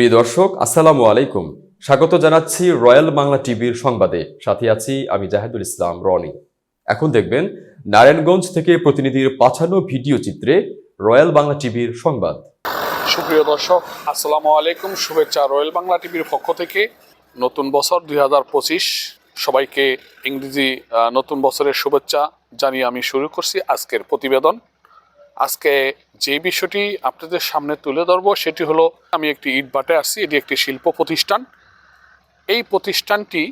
প্রিয় দর্শক, আসসালামু আলাইকুম। স্বাগত জানাচ্ছি রয়্যাল বাংলা টিভির সংবাদে। সাথে আছি আমি জাহেদুল ইসলাম, রনি। এখন দেখবেন, নারায়ণগঞ্জ থেকে প্রতিনিধির পাঠানো ভিডিও চিত্রে রয়্যাল বাংলা টিভির সংবাদ। সুপ্রিয় দর্শক, আসসালামু আলাইকুম। শুভেচ্ছা রয়্যাল বাংলা টিভির পক্ষ থেকে। নতুন বছর দুই হাজার পঁচিশ। সবাইকে ইংরেজি নতুন বছরের শুভেচ্ছা জানিয়ে আমি শুরু করছি আজকের প্রতিবেদন। আজকে যে বিষয়টি আপনাদের সামনে তুলে ধরব, সেটি হলো আমি একটি ইটবাটে আসছি এটি একটি শিল্প প্রতিষ্ঠান। এই প্রতিষ্ঠানটি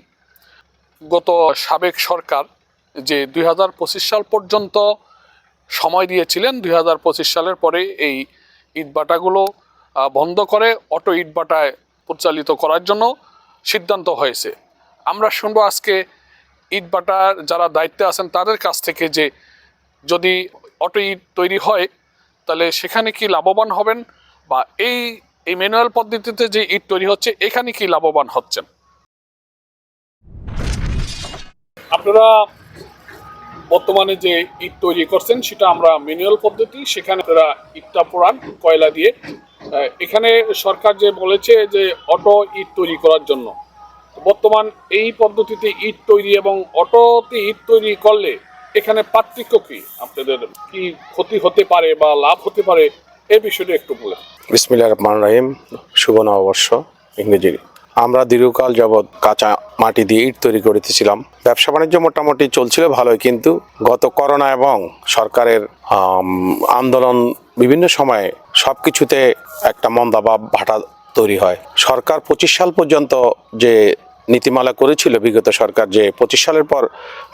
গত সাবেক সরকার যে দুই হাজার পঁচিশ সাল পর্যন্ত সময় দিয়েছিলেন, দুই হাজার পঁচিশ সালের পরে এই ইটবাটাগুলো বন্ধ করে অটো ইটবাটায় পরিচালিত করার জন্য সিদ্ধান্ত হয়েছে। আমরা শুনব আজকে ইটবাটার যারা দায়িত্বে আছেন, তাদের কাছ থেকে যে যদি অটো তৈরি হয়, তাহলে সেখানে কি লাভবান হবেন? বা এই এই ম্যানুয়াল পদ্ধতিতে যে ইট তৈরি হচ্ছে, এখানে কি লাভবান হচ্ছেন? আপনারা বর্তমানে যে ইট তৈরি করছেন, সেটা আমরা ম্যানুয়াল পদ্ধতি, সেখানে তারা ইটটা পোড়ান, কয়লা দিয়ে। এখানে সরকার যে বলেছে যে অটো ইট তৈরি করার জন্য। বর্তমান এই পদ্ধতিতে ইট তৈরি এবং অটোতে ইট তৈরি করলে এখানে পার্থক্য কি? আপনাদের কি ক্ষতি হতে পারে বা লাভ হতে পারে? এ বিষয়টা একটু বলেন বিসমিল্লা রহমান রহিম, শুভ নববর্ষ ইংরেজির। আমরা দীর্ঘকাল যাবৎ কাঁচা মাটি দিয়ে ইট তৈরি করিতেছিলাম। ব্যবসা বাণিজ্য মোটামুটি চলছিল ভালোই, কিন্তু গত করোনা এবং সরকারের আন্দোলন বিভিন্ন সময়ে সব কিছুতে একটা মন্দা বা ভাটা তৈরি হয়। সরকার পঁচিশ সাল পর্যন্ত যে নীতিমালা করেছিল বিগত সরকার যে পঁচিশ সালের পর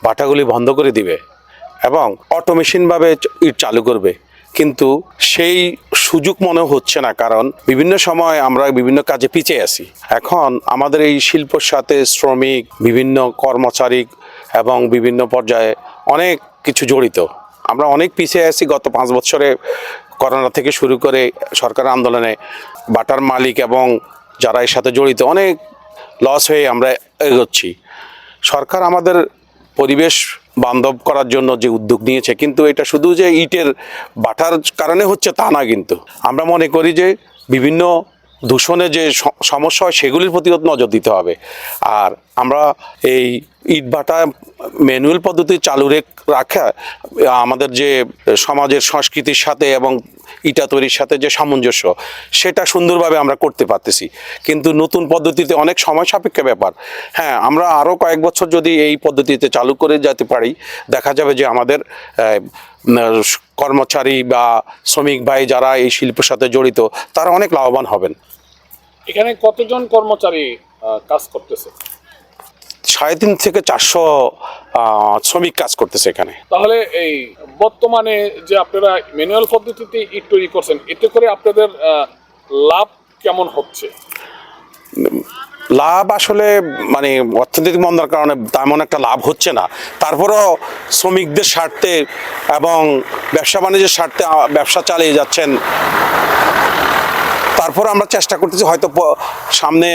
ভাটাগুলি বন্ধ করে দিবে এবং অটোমেশিনভাবে ইট চালু করবে। কিন্তু সেই সুযোগ মনে হচ্ছে না, কারণ বিভিন্ন সময় আমরা বিভিন্ন কাজে পিছিয়ে আছি। এখন আমাদের এই শিল্পর সাথে শ্রমিক, বিভিন্ন কর্মচারী এবং বিভিন্ন পর্যায়ে অনেক কিছু জড়িত। আমরা অনেক পিছিয়ে আছি। গত পাঁচ বছরে করোনা থেকে শুরু করে সরকার আন্দোলনে বাটার মালিক এবং যারা এর সাথে জড়িত অনেক লস হয়ে আমরা এগোচ্ছি। সরকার আমাদের পরিবেশ বান্ধব করার জন্য যে উদ্যোগ নিয়েছে, কিন্তু এটা শুধু যে ইটের বাটার কারণে হচ্ছে তা না কিন্তু। আমরা মনে করি যে বিভিন্ন দূষণে যে সমস্যা হয় সেগুলির প্রতিও নজর দিতে হবে। আর আমরা এই ইট ভাটা ম্যানুয়াল পদ্ধতি চালু রাখা আমাদের যে সমাজের সংস্কৃতির সাথে এবং ইটা তৈরির সাথে যে সামঞ্জস্য, সেটা সুন্দরভাবে আমরা করতে পারতেছি। কিন্তু নতুন পদ্ধতিতে অনেক সময় সাপেক্ষ ব্যাপার। হ্যাঁ আমরা আরও কয়েক বছর যদি এই পদ্ধতিতে চালু করে যেতে পারি, দেখা যাবে যে আমাদের কর্মচারী বা শ্রমিক ভাই যারা এই শিল্পের সাথে জড়িত, তারা অনেক লাভবান হবেন। এখানে কতজন কর্মচারী কাজ করতেছে? সাড়ে তিন থেকে চারশো শ্রমিক কাজ করতেছে এখানে। তাহলে এই বর্তমানে যে আপনারা ম্যানুয়াল পদ্ধতিতে ইট তৈরি করছেন এতে করে আপনাদের লাভ কেমন হচ্ছে? লাভ আসলে মানে অর্থনৈতিক মন্দার কারণে তেমন একটা লাভ হচ্ছে না। তারপরেও শ্রমিকদের স্বার্থে এবং ব্যবসা বাণিজ্যের স্বার্থে ব্যবসা চালিয়ে যাচ্ছেন তারপর আমরা চেষ্টা করতেছি, হয়তো সামনে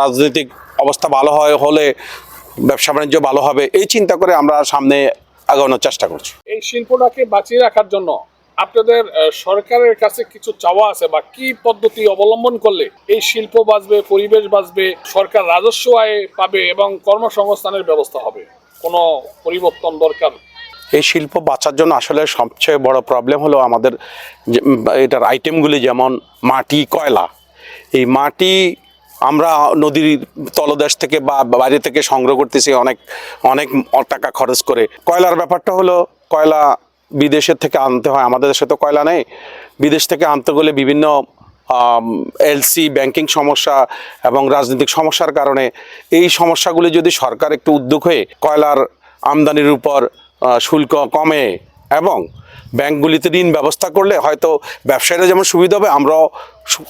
রাজনৈতিক অবস্থা ভালো হয়, হলে ব্যবসা বাণিজ্য ভালো হবে, এই চিন্তা করে আমরা সামনে আগানোর চেষ্টা করছি। এই শিল্পটাকে বাঁচিয়ে রাখার জন্য আপনাদের সরকারের কাছে কিছু চাওয়া আছে বা কি পদ্ধতি অবলম্বন করলে এই শিল্প বাঁচবে, পরিবেশ বাঁচবে, সরকার রাজস্ব আয় পাবে এবং কর্মসংস্থানের ব্যবস্থা হবে? কোনো পরিবর্তন দরকার? এই শিল্প বাঁচার জন্য আসলে সবচেয়ে বড় প্রবলেম হলো আমাদের এটার আইটেমগুলি যেমন মাটি, কয়লা। এই মাটি আমরা নদীর তলদেশ থেকে বা বাইরে থেকে সংগ্রহ করতেছি অনেক অনেক টাকা খরচ করে। কয়লার ব্যাপারটা হলো, কয়লা বিদেশের থেকে আনতে হয়। আমাদের দেশে তো কয়লা নেই। বিদেশ থেকে আনতে গেলে বিভিন্ন এলসি ব্যাংকিং সমস্যা এবং রাজনৈতিক সমস্যার কারণে এই সমস্যাগুলি যদি সরকার একটু উদ্যোগ হয়ে কয়লার আমদানির উপর শুল্ক কমে এবং ব্যাংকগুলিতে ঋণ ব্যবস্থা করলে হয়তো ব্যবসায়ীরা যেমন সুবিধা হবে আমরাও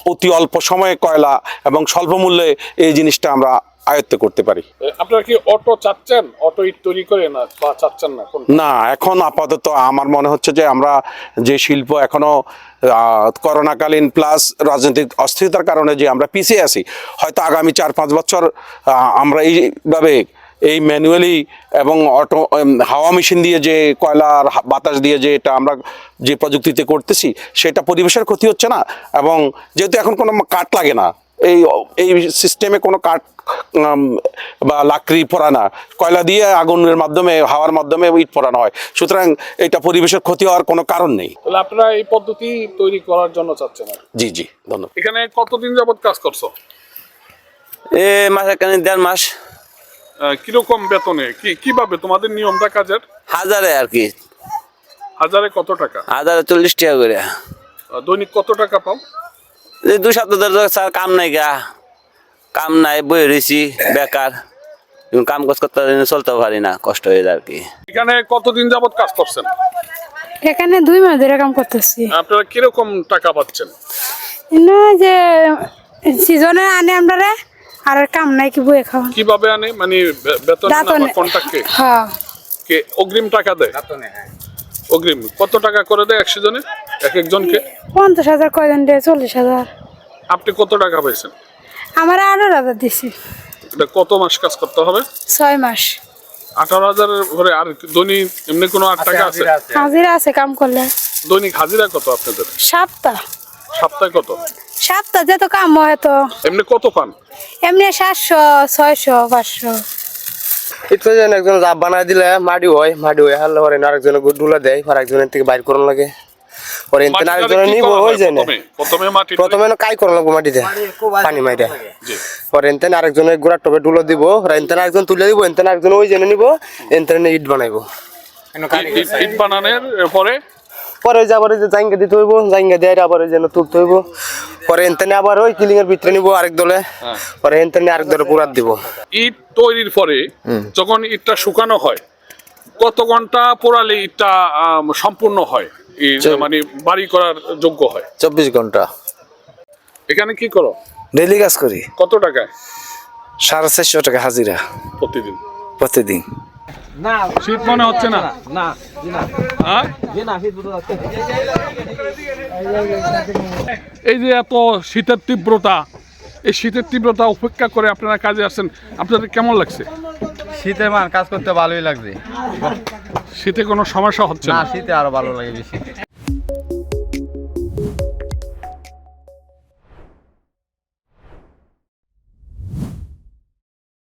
অতি অল্প সময়ে কয়লা এবং স্বল্প মূল্যে এই জিনিসটা আমরা আয়ত্ত করতে পারি। আপনারা কি অটো চাচ্ছেন? অটো ইট তৈরি করে না বা চাচ্ছেন না না এখন আপাতত আমার মনে হচ্ছে যে আমরা যে শিল্প এখনও আহ, করোনাকালীন প্লাস রাজনৈতিক অস্থিরতার কারণে যে আমরা পিছিয়ে আছি হয়তো আগামী চার পাঁচ বছর আমরা এইভাবে এই ম্যানুয়ালি এবং অটো হাওয়া মেশিন দিয়ে যে কয়লার বাতাস দিয়ে যে এটা আমরা যে প্রযুক্তিতে করতেছি সেটা পরিবেশের ক্ষতি হচ্ছে না। এবং যেহেতু এখন কোনো কাঠ লাগে না এই এই সিস্টেমে কোনো কাঠ বা লাকড়ি পোড়ায় না। কয়লা দিয়ে আগুনের মাধ্যমে হাওয়ার মাধ্যমে ইট পোড়ানো হয়। সুতরাং এটা পরিবেশের ক্ষতি হওয়ার কোনো কারণ নেই। তাহলে আপনারা এই পদ্ধতি তৈরি করার জন্য চাচ্ছেন জি জি ধন্যবাদ। এখানে কতদিন যাবত কাজ করছ? এ মাসে কানে দেড় মাস। কীরকম বেতনে? কি কীভাবে? তোমাদের নিয়মটা কাজের? হাজারে আর কি। হাজারে কত টাকা? হাজারে চল্লিশ টাকা করে। দৈনিক কত টাকা পাও? এই দু সপ্তাহ ধরে স্যার কাম নাই গা। কাম নাই বই রয়েছি বেকার। কাম কাজ করতে পারি চলতে পারি না কষ্ট হয়ে যায় আর কি। এখানে কতদিন যাবত কাজ করছেন? এখানে দুই মাস ধরে কাম করতেছি। আপনারা কীরকম টাকা পাচ্ছেন? না যে সিজনে আনে আমরা আর কাম নাই কি বয়ে খাওয়া। কীভাবে আনে? মানে বে- বেতন না কন্ট্রাক্টে হ্যাঁ। কে? অগ্রিম টাকা দেয়? অগ্রিম। কত টাকা করে দেয় একশো জনে? এক একজনকে? পঞ্চাশ হাজার কয়জন দেয়? চল্লিশ হাজার। আপনি কত টাকা পাইছেন? আমার আঠারো হাজার দিছি। এটা কত মাস কাজ করতে হবে? ছয় মাস। আঠারো হাজারের পরে আর দৈনিক এমনি কোনো আট টাকা আছে? হাজিরা আছে। কাম করলে। দৈনিক হাজিরা কত আপনাদের? সপ্তাহ সপ্তাহে কত? সপ্তাহ যেত কাম হয় তো। এমনি কত পান? এমনি সাতশো ছয়শো পাঁচশো। ইতো যেন একজন জাপ বানাই দিলে মাটি হয় মাটি হয় হারলে পরে আরেকজনে ডুলা দেয় আর একজনের থেকে বাইর করার লাগে। পরে এনতেন আরেকজনে নিব হয়ে যায় না। প্রথমে? মাটি প্রথমে কাই করা লাগবো মাটিতে? পানি মাইরে। পরে এনতেন আরেকজনের গোড়ার টবে ডুলো দিব আর এনতেন আরেকজন তুলে দিব এনতেন আরেকজন ওই জেনে নিব এনতেন ইট বানাইবো। ইট- বানানোর পরে? পরে ওই যে আবার ওই যে জাইঙ্গা দিতে হইব জাইঙ্গা দিয়ে আবার যেন তুলতে হইব। পরে এনতেনে আবার ওই কিলিং এর ভিতরে নিব আরেক দলে। পরে এনতেনে আরেক দলে পুরাত দিব। ইট তৈরির পরে যখন ইটটা শুকানো হয় কত ঘণ্টা পোড়ালে ইটটা সম্পূর্ণ হয়? মানে বাড়ি করার যোগ্য হয়? চব্বিশ ঘণ্টা। এখানে কি করো? ডেলি কাজ করি। কত টাকায়? সাড়ে চারশো টাকা হাজিরা। প্রতিদিন? প্রতিদিন। শীত মনে হচ্ছে না? না এই যে এত শীতের তীব্রতা এই শীতের তীব্রতা উপেক্ষা করে আপনারা কাজে আসছেন আপনাদের কেমন লাগছে? শীতে মান কাজ করতে ভালোই লাগছে শীতে কোনো সমস্যা হচ্ছে না? না শীতে আরও ভালো লাগে বেশি।